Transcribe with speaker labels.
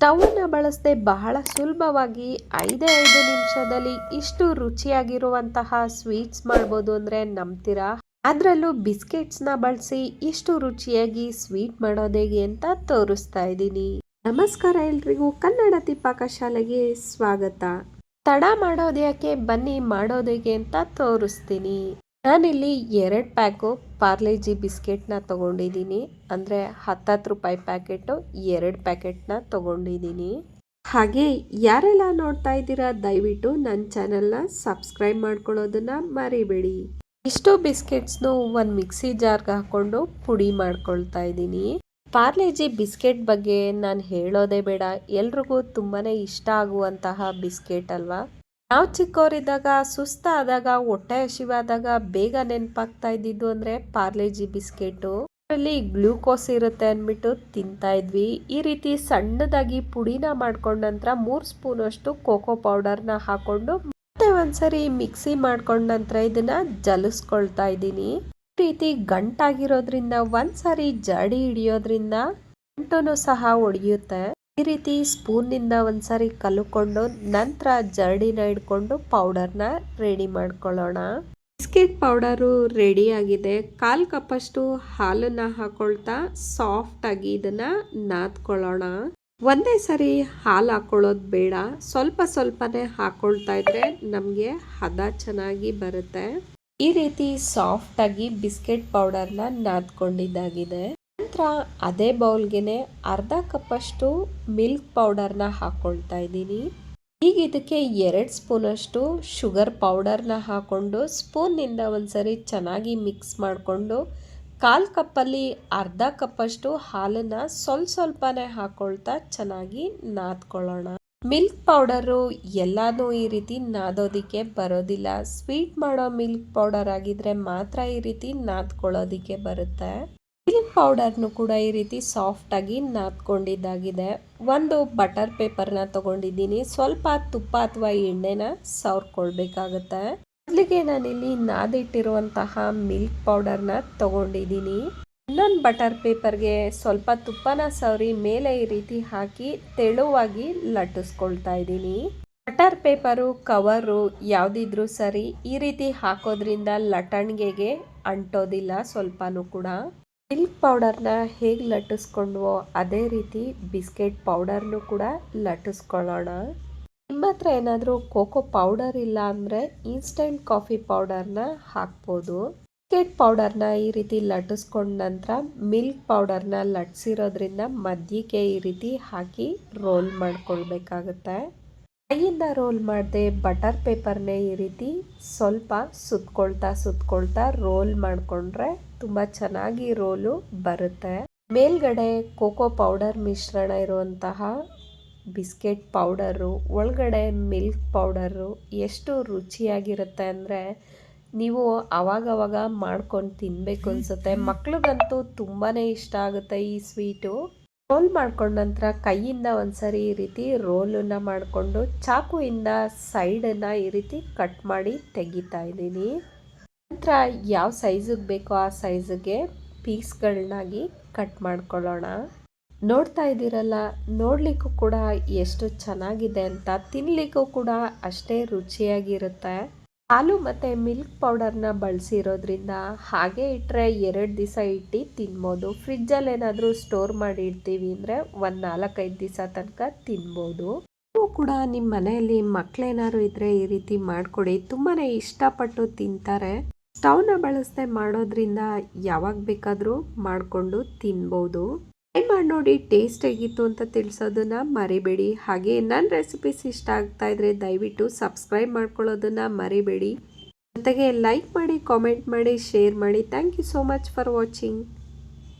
Speaker 1: ಸ್ಟವ್ನ ಬಳಸದೆ ಬಹಳ ಸುಲಭವಾಗಿ ಐದೇ ಐದು ನಿಮಿಷದಲ್ಲಿ ಇಷ್ಟು ರುಚಿಯಾಗಿರುವಂತಹ ಸ್ವೀಟ್ಸ್ ಮಾಡ್ಬೋದು ಅಂದರೆ ನಂಬ್ತೀರಾ? ಅದರಲ್ಲೂ ಬಿಸ್ಕೆಟ್ಸ್ನ ಬಳಸಿ ಇಷ್ಟು ರುಚಿಯಾಗಿ ಸ್ವೀಟ್ ಮಾಡೋದು ಹೇಗೆ ಅಂತ ತೋರಿಸ್ತಾ ಇದ್ದೀನಿ. ನಮಸ್ಕಾರ ಎಲ್ರಿಗೂ, ಕನ್ನಡ ತಿಪ್ಪಾಕ ಶಾಲೆಗೆ ಸ್ವಾಗತ. ತಡ ಮಾಡೋದು ಬನ್ನಿ ಮಾಡೋದು ಹೇಗೆ ಅಂತ ತೋರಿಸ್ತೀನಿ. ನಾನಿಲ್ಲಿ ಎರಡು ಪ್ಯಾಕು ಪಾರ್ಲೇಜಿ ಬಿಸ್ಕೆಟ್ನ ತಗೊಂಡಿದ್ದೀನಿ. ಅಂದರೆ ಹತ್ತತ್ತು ರೂಪಾಯಿ ಪ್ಯಾಕೆಟು ಎರಡು ಪ್ಯಾಕೆಟ್ನ ತಗೊಂಡಿದ್ದೀನಿ. ಹಾಗೆ ಯಾರೆಲ್ಲ ನೋಡ್ತಾ ಇದ್ದೀರಾ, ದಯವಿಟ್ಟು ನನ್ನ ಚಾನಲ್ನ ಸಬ್ಸ್ಕ್ರೈಬ್ ಮಾಡ್ಕೊಳ್ಳೋದನ್ನ ಮರಿಬೇಡಿ. ಇಷ್ಟು ಬಿಸ್ಕೆಟ್ಸ್ನು ಒಂದು ಮಿಕ್ಸಿ ಜಾರ್ಗೆ ಹಾಕ್ಕೊಂಡು ಪುಡಿ ಮಾಡ್ಕೊಳ್ತಾ ಇದ್ದೀನಿ. ಪಾರ್ಲೇಜಿ ಬಿಸ್ಕೆಟ್ ಬಗ್ಗೆ ನಾನು ಹೇಳೋದೇ ಬೇಡ. ಎಲ್ರಿಗೂ ತುಂಬಾ ಇಷ್ಟ ಆಗುವಂತಹ ಬಿಸ್ಕೆಟ್ ಅಲ್ವಾ? ನಾವು ಚಿಕ್ಕವರಿದ್ದಾಗ ಸುಸ್ತಾದಾಗ ಹೊಟ್ಟೆ ಹಸಿವಾದಾಗ ಬೇಗ ನೆನಪಾಗ್ತಾ ಇದ್ದಿದ್ದು ಅಂದರೆ ಪಾರ್ಲೇಜಿ ಬಿಸ್ಕೆಟು. ಅದರಲ್ಲಿ ಗ್ಲೂಕೋಸ್ ಇರುತ್ತೆ ಅಂದ್ಬಿಟ್ಟು ತಿಂತಾ ಇದ್ವಿ. ಈ ರೀತಿ ಸಣ್ಣದಾಗಿ ಪುಡಿನ ಮಾಡ್ಕೊಂಡ ನಂತರ ಮೂರು ಸ್ಪೂನ್ ಅಷ್ಟು ಕೋಕೋ ಪೌಡರ್ನ ಹಾಕೊಂಡು ಮತ್ತೆ ಒಂದ್ಸರಿ ಮಿಕ್ಸಿ ಮಾಡ್ಕೊಂಡ ನಂತರ ಇದನ್ನ ಜಲಿಸ್ಕೊಳ್ತಾ ಇದ್ದೀನಿ. ಈ ರೀತಿ ಗಂಟಾಗಿರೋದ್ರಿಂದ, ಒಂದ್ಸರಿ ಜಡಿ ಹಿಡಿಯೋದ್ರಿಂದ ಗಂಟು ಸಹ ಒಡೆಯುತ್ತೆ. ಈ ರೀತಿ ಸ್ಪೂನಿಂದ ಒಂದು ಸಾರಿ ಕಲ್ಕೊಂಡು ನಂತರ ಜರಡಿನ ಹಿಡ್ಕೊಂಡು ಪೌಡರ್ನ ರೆಡಿ ಮಾಡ್ಕೊಳ್ಳೋಣ. ಬಿಸ್ಕೆಟ್ ಪೌಡರು ರೆಡಿ ಆಗಿದೆ. ಕಾಲು ಕಪ್ಪಷ್ಟು ಹಾಲನ್ನು ಹಾಕೊಳ್ತಾ ಸಾಫ್ಟಾಗಿ ಇದನ್ನು ನಾದ್ಕೊಳ್ಳೋಣ. ಒಂದೇ ಸರಿ ಹಾಲು ಹಾಕೊಳ್ಳೋದು ಬೇಡ. ಸ್ವಲ್ಪ ಸ್ವಲ್ಪನೇ ಹಾಕೊಳ್ತಾ ಇದ್ರೆ ನಮಗೆ ಹದ ಚೆನ್ನಾಗಿ ಬರುತ್ತೆ. ಈ ರೀತಿ ಸಾಫ್ಟಾಗಿ ಬಿಸ್ಕೆಟ್ ಪೌಡರ್ನ ನಾದ್ಕೊಂಡಿದ್ದಾಗಿದೆ. ನಂತರ ಅದೇ ಬೌಲ್ಗೆ ಅರ್ಧ ಕಪ್ಪಷ್ಟು ಮಿಲ್ಕ್ ಪೌಡರ್ನ ಹಾಕ್ಕೊಳ್ತಾ ಇದ್ದೀನಿ. ಈಗ ಇದಕ್ಕೆ ಎರಡು ಸ್ಪೂನಷ್ಟು ಶುಗರ್ ಪೌಡರ್ನ ಹಾಕ್ಕೊಂಡು ಸ್ಪೂನ್ನಿಂದ ಒಂದ್ಸರಿ ಚೆನ್ನಾಗಿ ಮಿಕ್ಸ್ ಮಾಡಿಕೊಂಡು ಕಾಲು ಕಪ್ಪಲ್ಲಿ ಅರ್ಧ ಕಪ್ಪಷ್ಟು ಹಾಲನ್ನು ಸ್ವಲ್ಪ ಸ್ವಲ್ಪನೇ ಹಾಕ್ಕೊಳ್ತಾ ಚೆನ್ನಾಗಿ ನಾದ್ಕೊಳ್ಳೋಣ. ಮಿಲ್ಕ್ ಪೌಡರು ಎಲ್ಲಾನು ಈ ರೀತಿ ನಾದೋದಿಕ್ಕೆ ಬರೋದಿಲ್ಲ. ಸ್ವೀಟ್ ಮಾಡೋ ಮಿಲ್ಕ್ ಪೌಡರ್ ಆಗಿದ್ರೆ ಮಾತ್ರ ಈ ರೀತಿ ನಾದ್ಕೊಳ್ಳೋದಿಕ್ಕೆ ಬರುತ್ತೆ. ಮಿಲ್ಕ್ ಪೌಡರ್ನು ಕೂಡ ಈ ರೀತಿ ಸಾಫ್ಟಾಗಿ ನಾದ್ಕೊಂಡಿದ್ದಾಗಿದೆ. ಒಂದು ಬಟರ್ ಪೇಪರ್ನ ತಗೊಂಡಿದ್ದೀನಿ. ಸ್ವಲ್ಪ ತುಪ್ಪ ಅಥವಾ ಎಣ್ಣೆನ ಸವರ್ಕೊಳ್ಬೇಕಾಗತ್ತೆ. ಮೊದಲಿಗೆ ನಾನಿಲ್ಲಿ ನಾದಿಟ್ಟಿರುವಂತಹ ಮಿಲ್ಕ್ ಪೌಡರ್ನ ತಗೊಂಡಿದ್ದೀನಿ. ಇನ್ನೊಂದು ಬಟರ್ ಪೇಪರ್ಗೆ ಸ್ವಲ್ಪ ತುಪ್ಪನ ಸವರಿ ಮೇಲೆ ಈ ರೀತಿ ಹಾಕಿ ತೆಳುವಾಗಿ ಲಟ್ಟಿಸ್ಕೊಳ್ತಾ ಇದ್ದೀನಿ. ಬಟರ್ ಪೇಪರು, ಕವರು ಯಾವುದಿದ್ರೂ ಸರಿ ಈ ರೀತಿ ಹಾಕೋದ್ರಿಂದ ಲಟಣಿಗೆಗೆ ಅಂಟೋದಿಲ್ಲ ಸ್ವಲ್ಪನೂ ಕೂಡ. ಮಿಲ್ಕ್ ಪೌಡರ್ನ ಹೇಗೆ ಲಟ್ಟಿಸ್ಕೊಂಡ್ವೋ ಅದೇ ರೀತಿ ಬಿಸ್ಕೆಟ್ ಪೌಡರ್ನು ಕೂಡ ಲಟ್ಟಿಸ್ಕೊಳ್ಳೋಣ. ನಿಮ್ಮ ಹತ್ರ ಏನಾದರೂ ಕೋಕೋ ಪೌಡರ್ ಇಲ್ಲ ಅಂದರೆ ಇನ್ಸ್ಟೆಂಟ್ ಕಾಫಿ ಪೌಡರ್ನ ಹಾಕ್ಬೋದು. ಬಿಸ್ಕೆಟ್ ಪೌಡರ್ನ ಈ ರೀತಿ ಲಟ್ಟಿಸ್ಕೊಂಡ ನಂತರ ಮಿಲ್ಕ್ ಪೌಡರ್ನ ಲಟ್ಸಿರೋದ್ರಿಂದ ಮಧ್ಯಕ್ಕೆ ಈ ರೀತಿ ಹಾಕಿ ರೋಲ್ ಮಾಡ್ಕೊಳ್ಬೇಕಾಗುತ್ತೆ. ಕೈಯಿಂದ ರೋಲ್ ಮಾಡದೆ ಬಟರ್ ಪೇಪರ್ನೇ ಈ ರೀತಿ ಸ್ವಲ್ಪ ಸುತ್ಕೊಳ್ತಾ ಸುತ್ಕೊಳ್ತಾ ರೋಲ್ ಮಾಡಿಕೊಂಡ್ರೆ ತುಂಬ ಚೆನ್ನಾಗಿ ರೋಲು ಬರುತ್ತೆ. ಮೇಲ್ಗಡೆ ಕೋಕೋ ಪೌಡರ್ ಮಿಶ್ರಣ ಇರುವಂತಹ ಬಿಸ್ಕೆಟ್ ಪೌಡರು, ಒಳಗಡೆ ಮಿಲ್ಕ್ ಪೌಡರು ಎಷ್ಟು ರುಚಿಯಾಗಿರುತ್ತೆ ಅಂದರೆ ನೀವು ಅವಾಗವಾಗ ಮಾಡ್ಕೊಂಡು ತಿನ್ನಬೇಕು ಅನಿಸುತ್ತೆ. ಮಕ್ಳಿಗಂತೂ ತುಂಬಾ ಇಷ್ಟ ಆಗುತ್ತೆ ಈ ಸ್ವೀಟು. ರೋಲ್ ಮಾಡ್ಕೊಂಡ ನಂತರ ಕೈಯಿಂದ ಒಂದ್ಸರಿ ಈ ರೀತಿ ರೋಲನ್ನು ಮಾಡಿಕೊಂಡು ಚಾಕುವಿಂದ ಸೈಡನ್ನು ಈ ರೀತಿ ಕಟ್ ಮಾಡಿ ತೆಗಿತಾ ಇದ್ದೀನಿ. ನಂತರ ಯಾವ ಸೈಜಿಗೆ ಬೇಕೋ ಆ ಸೈಜಿಗೆ ಪೀಸ್ಗಳನ್ನಾಗಿ ಕಟ್ ಮಾಡ್ಕೊಳ್ಳೋಣ. ನೋಡ್ತಾ ಇದ್ದೀರಲ್ಲ, ನೋಡಲಿಕ್ಕೂ ಕೂಡ ಎಷ್ಟು ಚೆನ್ನಾಗಿದೆ ಅಂತ ತಿನ್ನಲಿಕ್ಕೂ ಕೂಡ ಅಷ್ಟೇ ರುಚಿಯಾಗಿರುತ್ತೆ. ಹಾಲು ಮತ್ತು ಮಿಲ್ಕ್ ಪೌಡರ್ನ ಬಳಸಿರೋದ್ರಿಂದ ಹಾಗೆ ಇಟ್ಟರೆ ಎರಡು ದಿವಸ ಇಟ್ಟು ತಿನ್ಬೋದು. ಫ್ರಿಜ್ಜಲ್ಲಿ ಏನಾದರೂ ಸ್ಟೋರ್ ಮಾಡಿ ಇಡ್ತೀವಿ ಅಂದರೆ ಒಂದು ನಾಲ್ಕೈದು ದಿವಸ ತನಕ ತಿನ್ಬೋದು. ನೀವು ಕೂಡ ನಿಮ್ಮ ಮನೆಯಲ್ಲಿ ಮಕ್ಕಳೇನಾದ್ರು ಇದ್ದರೆ ಈ ರೀತಿ ಮಾಡಿಕೊಡಿ. ತುಂಬಾ ಇಷ್ಟಪಟ್ಟು ತಿಂತಾರೆ. ಸ್ಟವ್ನ ಬಳಸದೆ ಮಾಡೋದ್ರಿಂದ ಯಾವಾಗ ಬೇಕಾದರೂ ಮಾಡಿಕೊಂಡು ತಿನ್ಬೋದು. ಟ್ರೈ ಮಾಡಿ ನೋಡಿ, ಟೇಸ್ಟ್ ಆಗಿತ್ತು ಅಂತ ತಿಳಿಸೋದನ್ನ ಮರಿಬೇಡಿ. ಹಾಗೆ ನನ್ನ ರೆಸಿಪೀಸ್ ಇಷ್ಟ ಆಗ್ತಾ ಇದ್ರೆ ದಯವಿಟ್ಟು ಸಬ್ಸ್ಕ್ರೈಬ್ ಮಾಡ್ಕೊಳ್ಳೋದನ್ನ ಮರಿಬೇಡಿ. ಜೊತೆಗೆ ಲೈಕ್ ಮಾಡಿ, ಕಾಮೆಂಟ್ ಮಾಡಿ, ಶೇರ್ ಮಾಡಿ. Thank you so much for watching.